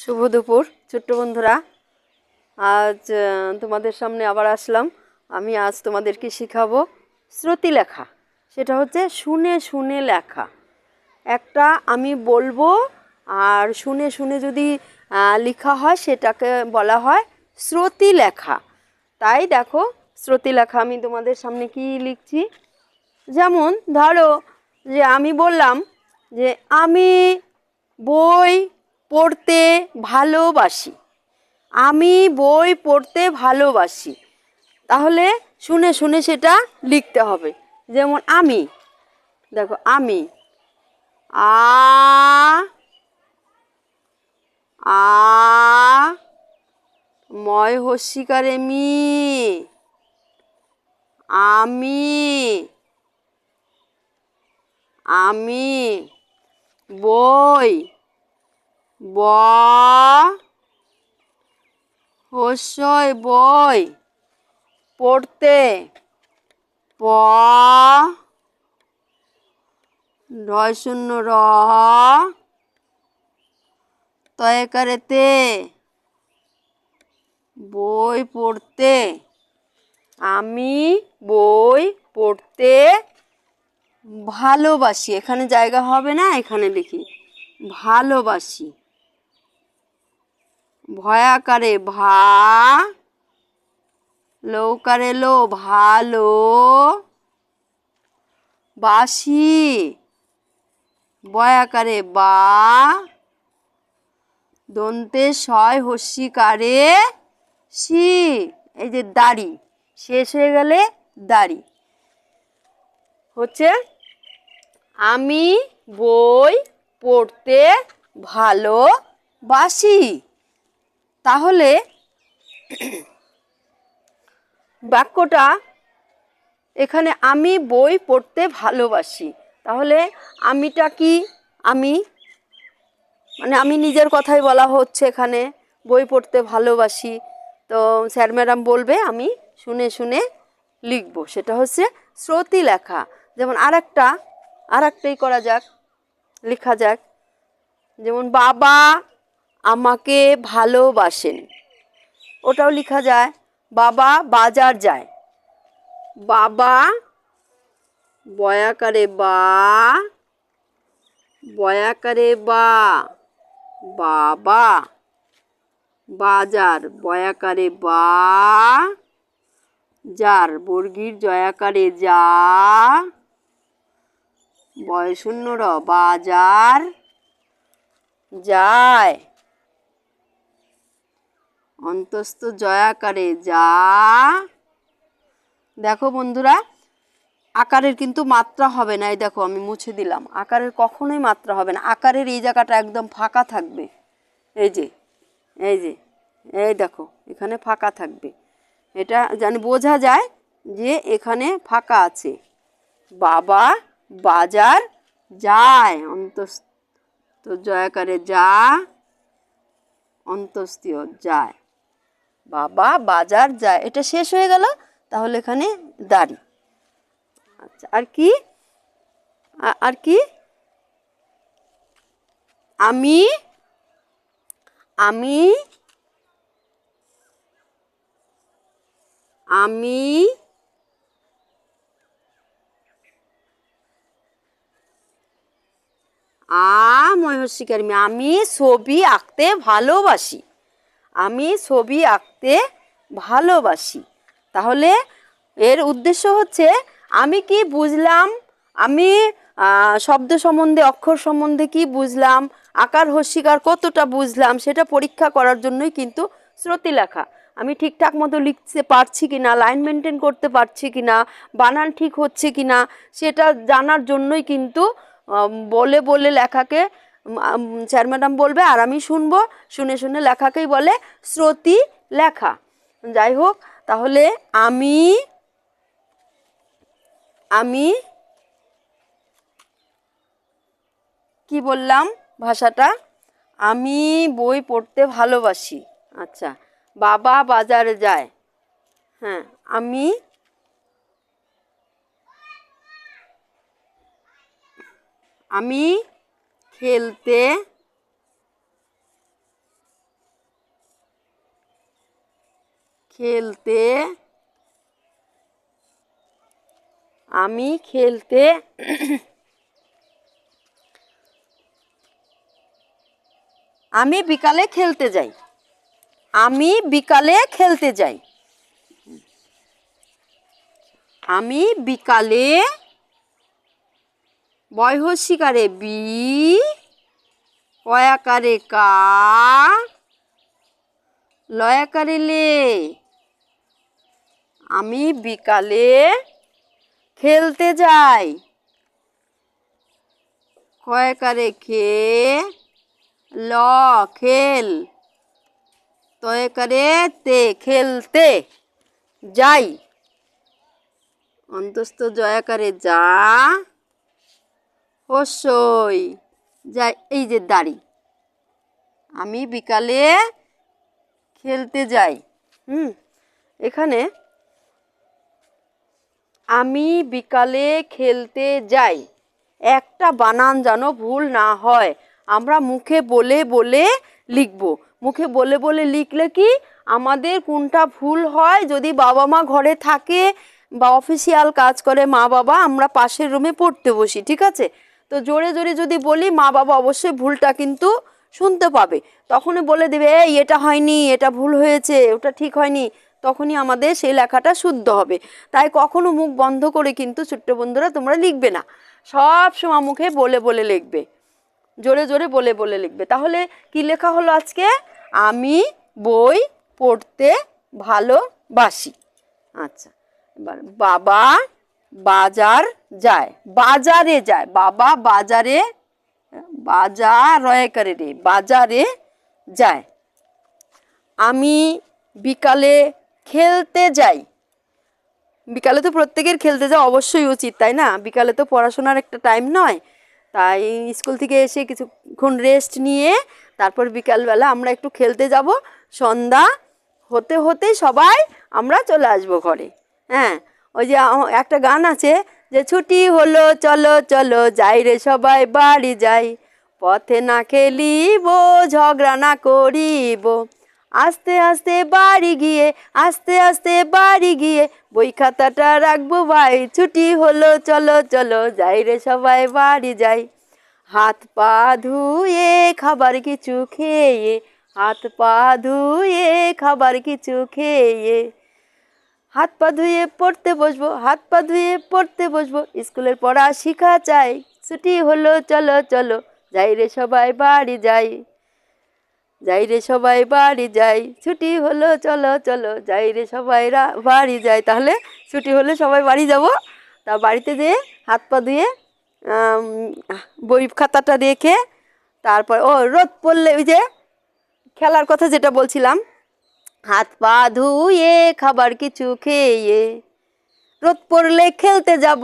শুভ দুপুর, ছোট্ট বন্ধুরা। আজ তোমাদের সামনে আবার আসলাম। আমি আজ তোমাদেরকে শেখাবো শ্রুতি লেখা। সেটা হচ্ছে শুনে শুনে লেখা। একটা আমি বলব আর শুনে শুনে যদি লেখা হয়, সেটাকে বলা হয় শ্রুতি লেখা। তাই দেখো শ্রুতি লেখা আমি তোমাদের সামনে কি লিখছি? যেমন, ধরো যে আমি বললাম যে, আমি বই পড়তে ভালোবাসি। আমি বই পড়তে ভালোবাসি। তাহলে শুনে শুনে সেটা লিখতে হবে। যেমন আমি, দেখো আমি, আ আ ময় হস্যিকারে মি, আমি আমি, বই ব বই। পড়তে। প। ঢয় শূন্য র। তয়কারেতে। বই পড়তে। আমি বই পড়তে ভালোবাসি। এখানে জায়গা হবে না? এখানে লিখি। ভালোবাসি। ভয়াকারে ভা লৌকারে লো, ভালো বাসি বয়াকারে বা, দন্তে ছয় হস্যিকারে সি, এই যে দাড়ি, শেষ হয়ে গেলে দাড়ি। হচ্ছে আমি বই পড়তে ভালোবাসি। তাহলে বাক্যটা এখানে আমি বই পড়তে ভালোবাসি। তাহলে আমিটা কি? আমি? মানে আমি নিজের কথাই বলা হচ্ছে এখানে, বই পড়তে ভালোবাসি। তো স্যার ম্যাডাম বলবে, আমি শুনে শুনে লিখব। সেটা হচ্ছে শ্রুতি লেখা। যেমন আরেকটা আর একটাই করা যাক, লেখা যাক। যেমন বাবা আমাকে ভালোবাসেন। ওটাও লেখা যায়, বাবা বাজার যায়। বাবা বয়াকারে বা বয়াকারে বা, বাবা বাজার, বয়াকারে বা, যার বর্গীর জয়াকারে যা বয়শূন্য র বাজার যায়। অন্তস্থ জয়াকারে যা। দেখো বন্ধুরা, আকারের কিন্তু মাত্রা হবে না, এই দেখো আমি মুছে দিলাম। আকারের কখনোই মাত্রা হবে না। আকারের এই জায়গাটা একদম ফাঁকা থাকবে। এই যে এই যে, এই দেখো, এখানে ফাঁকা থাকবে। এটা জানি বোঝা যায় যে এখানে ফাঁকা আছে। বাবা বাজার যায়। অন্তস্থ জয়াকারে যা অন্তস্তীয় যায়। বাবা, বাজার যায়। এটা শেষ হয়ে গেল, তাহলে এখানে দাড়ি। আচ্ছা আর কি? আর কি? আমি আমি আমি, আ ময়ূষিকার মেয়ে আমি ছবি আঁকতে ভালোবাসি। আমি ছবি আঁকতে ভালোবাসি। তাহলে এর উদ্দেশ্য হচ্ছে, আমি কি বুঝলাম? আমি শব্দ সম্বন্ধে, অক্ষর সম্বন্ধে কি বুঝলাম? আকার হস্যিকার কতটা বুঝলাম? সেটা পরীক্ষা করার জন্যই কিন্তু শ্রুতি লেখা। আমি ঠিকঠাক মতো লিখতে পারছি কি না? লাইন মেনটেন করতে পারছি কি না? বানান ঠিক হচ্ছে কি না? সেটা জানার জন্যই কিন্তু বলে বলে লেখাকে স্যার ম্যাডাম বলবে, আর আমি শুনব, শুনে শুনে লেখাকেই বলে শ্রুতি লেখা। যাই হোক, তাহলে আমি আমি কি বললাম ভাষাটা? আমি বই পড়তে ভালোবাসি। আচ্ছা বাবা বাজারে যায়। হ্যাঁ আমি আমি ফেলতে খেলতে। আমি খেলতে আমি বিকালে খেলতে যাই। আমি বিকালে খেলতে যাই। আমি বিকালে বয়হস্যিকারে বি কয়াকারে কা, লয়াকারে লে। আমি বিকালে খেলতে যাই। কয়াকারে খে, ল, খেল। তয়কারে তে, খেলতে যাই। অন্তস্থ জয়াকারে যা। হস্যই যাই, এই যে দাড়ি। আমি বিকালে খেলতে যাই, হুম? এখানে আমি বিকালে খেলতে যাই। একটা বানান যেন ভুল না হয়। আমরা মুখে বলে বলে লিখব। মুখে বলে বলে লিখলে কি আমাদের কোনটা ভুল হয়? যদি বাবা মা ঘরে থাকে, বা অফিসিয়াল কাজ করে মা বাবা, আমরা পাশের রুমে পড়তে বসি, ঠিক আছে? তো জোরে জোরে যদি বলি, মা বাবা অবশ্যই ভুলটা কিন্তু শুনতে পাবে। তখনই বলে দেবে, এই, এটা হয়নি, এটা ভুল হয়েছে, ওটা ঠিক হয়নি। তখনই আমাদের সেই লেখাটা শুদ্ধ হবে। তাই কখনো মুখ বন্ধ করে কিন্তু ছোট্ট বন্ধুরা তোমরা লিখবে না। সব সময় মুখে বলে বলে লিখবে। জোরে জোরে বলে বলে লিখবে। তাহলে কি লেখা হলো আজকে? আমি বই পড়তে ভালোবাসি। আচ্ছা এবার বাবা বাজার যায়। বাজারে যায়। বাবা বাজারে বাজার করে রে, বাজারে যায়। আমি বিকালে খেলতে যাই। বিকালে তো প্রত্যেকের খেলতে যাওয়া অবশ্যই উচিত, তাই না? বিকালে তো পড়াশোনার একটা টাইম নয়। তাই স্কুল থেকে এসে কিছুক্ষণ রেস্ট নিয়ে তারপর বিকালবেলা আমরা একটু খেলতে যাব। সন্ধ্যা হতে হতে সবাই আমরা চলে আসব ঘরে। হ্যাঁ ওই যে একটা গান আছে যে, ছুটি হলো, চলো চলো, যাই রে সবাই, বাড়ি যাই। পথে না খেলিব, ঝগড়া না করিব। আস্তে আস্তে বাড়ি গিয়ে, আস্তে আস্তে বাড়ি গিয়ে বই খাতাটা রাখব ভাই। ছুটি হলো, চলো চলো, যাই রে সবাই, বাড়ি যাই। হাত পা ধুয়ে খাবার কিছু খেয়ে, হাত পা ধুয়ে খাবার কিছু খেয়ে হাত পা ধুয়ে পড়তে বসবো, হাত পা ধুয়ে পড়তে বসবো। স্কুলের পড়া শিখা চাই ছুটি হলো চলো চলো। যাই রে সবাই বাড়ি যাই যাই রে সবাই বাড়ি যাই। ছুটি হলো চলো চলো। যাই রে সবাই বাড়ি যাই। তাহলে ছুটি হলে সবাই বাড়ি যাব। তা বাড়িতে যেয়ে হাত পা ধুয়ে বই খাতাটা রেখে তারপর, ও রোদ পড়লে ওই যে খেলার কথা যেটা বলছিলাম হাত পা ধুয়ে, খাবার কিছু খেয়ে। রোদ পড়লে খেলতে যাব,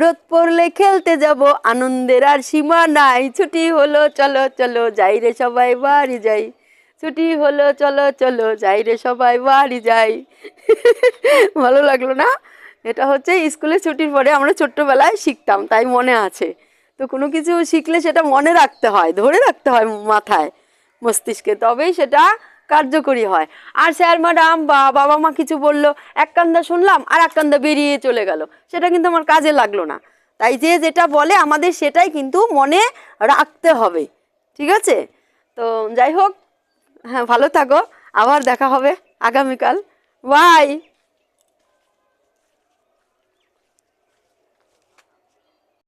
রোদ পড়লে খেলতে যাব, আনন্দের আর সীমা নাই। ছুটি হলো, চলো চলো, যাই রে সবাই, বাড়ি যাই। ছুটি হলো, চলো চলো, যাই রে সবাই, বাড়ি যাই। ভালো লাগল না? এটা হচ্ছে স্কুলে ছুটির পরে আমরা ছোট্টবেলায় শিখতাম, তাই মনে আছে। তো কোনো কিছু শিখলে সেটা মনে রাখতে হয়, ধরে রাখতে হয় মাথায়, মস্তিষ্কে। তবেই সেটা কার্যকরী হয়। আর স্যার ম্যাডাম বা বাবা মা কিছু বলল, এক কান্দা শুনলাম আর এক কান্দা বেরিয়ে চলে গেল। সেটা কিন্তু আমার কাজে লাগল না। তাই যে যেটা বলে আমাদের সেটাই কিন্তু মনে রাখতে হবে। ঠিক আছে? তো যাই হোক হ্যাঁ ভালো থাকো। আবার দেখা হবে আগামীকাল। বাই